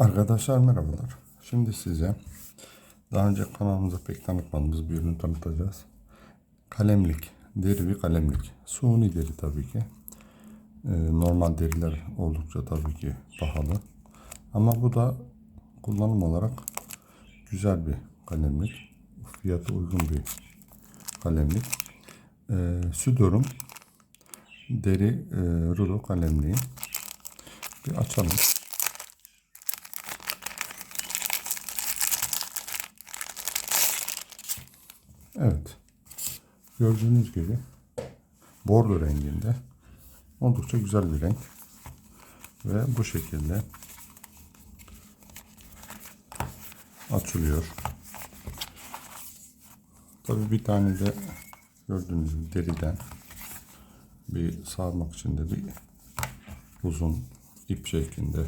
Arkadaşlar merhabalar. Şimdi size daha önce kanalımızda pek tanıtmadığımız bir ürün tanıtacağız. Kalemlik, deri bir kalemlik. Suni deri tabii ki. Ee, normal deriler oldukça tabii ki pahalı. Ama bu da kullanım olarak güzel bir kalemlik. Fiyatı uygun bir kalemlik. Ee, Südor'un deri e, rulo kalemliği. Bir açalım. Evet. Gördüğünüz gibi bordo renginde oldukça güzel bir renk. Ve bu şekilde açılıyor. Tabii bir tane de gördüğünüz gibi deriden bir sarmak için de bir uzun ip şeklinde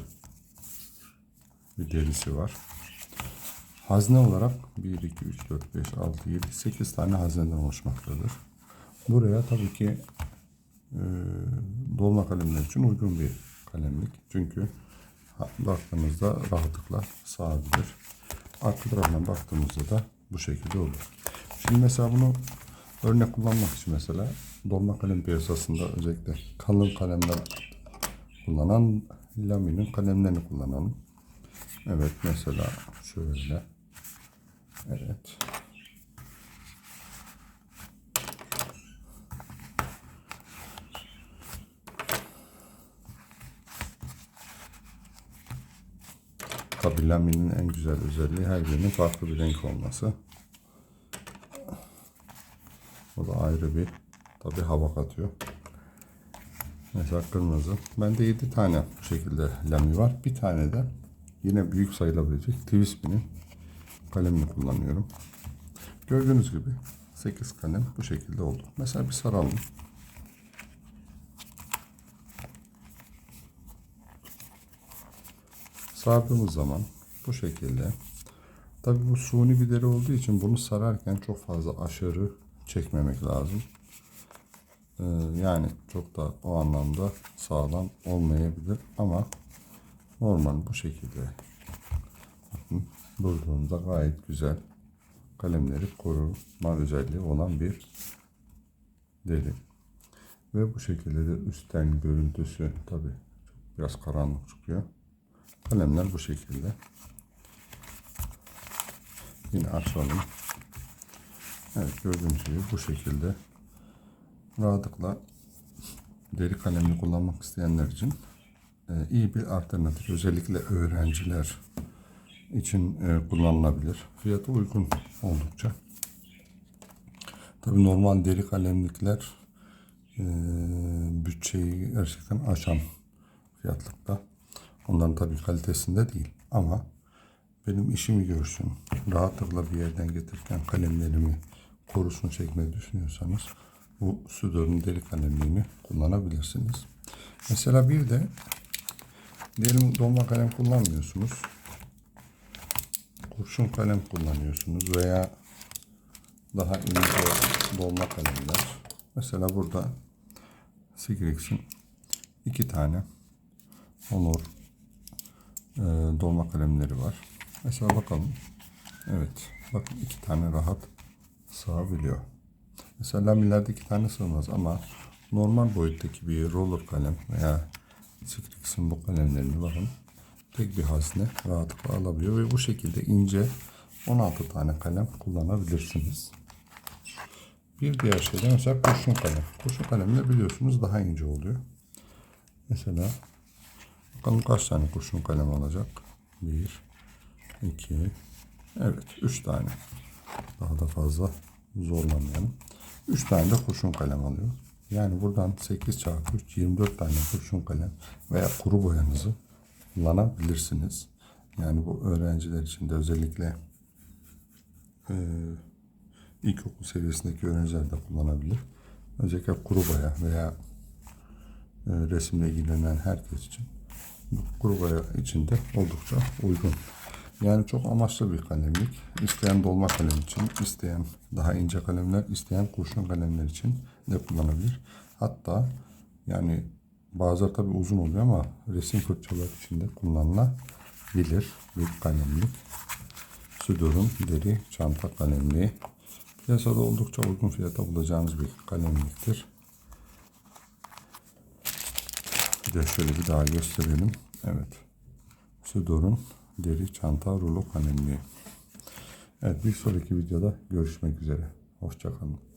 bir derisi var. Hazne olarak 1, 2, 3, 4, 5, 6, 7, 8 tane hazneden oluşmaktadır. Buraya tabii ki e, dolma kalemler için uygun bir kalemlik. Çünkü baktığımızda rahatlıkla sığabilir. Arka tarafına baktığımızda da bu şekilde olur. Şimdi mesela bunu örnek kullanmak için mesela dolma kalem piyasasında özellikle kalın kalemler kullanan laminin kalemlerini kullanalım. Evet mesela şöyle. Evet. Tabii laminin en güzel özelliği her birinin farklı bir renk olması. O da ayrı bir tabii hava katıyor. Mesela kırmızı. Bende 7 tane bu şekilde lami var. Bir tane de yine büyük sayılabilecek Twisby'nin kalemini kullanıyorum. Gördüğünüz gibi 8 kalem bu şekilde oldu. Mesela bir saralım. Sardığımız zaman bu şekilde. Tabii bu suni bir deri olduğu için bunu sararken çok fazla aşırı çekmemek lazım. Ee, yani çok da o anlamda sağlam olmayabilir ama normal bu şekilde durduğunda gayet güzel kalemleri koruma özelliği olan bir deri. Ve bu şekilde de üstten görüntüsü tabi biraz karanlık çıkıyor. Kalemler bu şekilde. Yine açalım. Evet gördüğünüz gibi bu şekilde rahatlıkla deri kalemini kullanmak isteyenler için e, iyi bir alternatif. Özellikle öğrenciler için e, kullanılabilir. Fiyatı uygun oldukça. Tabi normal deri kalemlikler e, bütçeyi gerçekten aşan fiyatlıkta. Onların tabi kalitesinde değil ama benim işimi görsün, rahatlıkla bir yerden getirirken kalemlerimi korusun şeklinde düşünüyorsanız bu Sudor'un deri kalemliğini kullanabilirsiniz. Mesela bir de diyelim dolma kalem kullanmıyorsunuz. Kurşun kalem kullanıyorsunuz veya daha ince dolma kalemler. Mesela burada Sigrix'in iki tane Honor e, dolma kalemleri var. Mesela bakalım. Evet. Bakın iki tane rahat sığabiliyor. Mesela lamilerde iki tane sığmaz ama normal boyuttaki bir roller kalem veya Sigrix'in bu kalemlerini bakın tek bir hazne rahatlıkla alabiliyor ve bu şekilde ince 16 tane kalem kullanabilirsiniz. Bir diğer şey de mesela kurşun kalem. Kurşun kalemler biliyorsunuz daha ince oluyor. Mesela bakalım kaç tane kurşun kalem alacak? Bir, iki, evet üç tane. Daha da fazla zorlamayalım. Üç tane de kurşun kalem alıyor. Yani buradan 8 çarpı 3, 24 tane kurşun kalem veya kuru boyanızı kullanabilirsiniz. Yani bu öğrenciler için de özellikle e, ilkokul seviyesindeki öğrenciler de kullanabilir. Özellikle kuru boya veya e, resimle ilgilenen herkes için bu kuru boya için de oldukça uygun. Yani çok amaçlı bir kalemlik. İsteyen dolma kalem için, isteyen daha ince kalemler, isteyen kurşun kalemler için de kullanabilir. Hatta yani bazıları tabii uzun oluyor ama resim fırçaları için de kullanılabilir bilir. Bir kalemlik. Sudur'un deri çanta kalemliği. Piyasada oldukça uygun fiyata bulacağınız bir kalemliktir. Bir de şöyle bir daha gösterelim. Evet. Sudor'un deri çanta rulo kalemliği. Evet bir sonraki videoda görüşmek üzere. Hoşçakalın.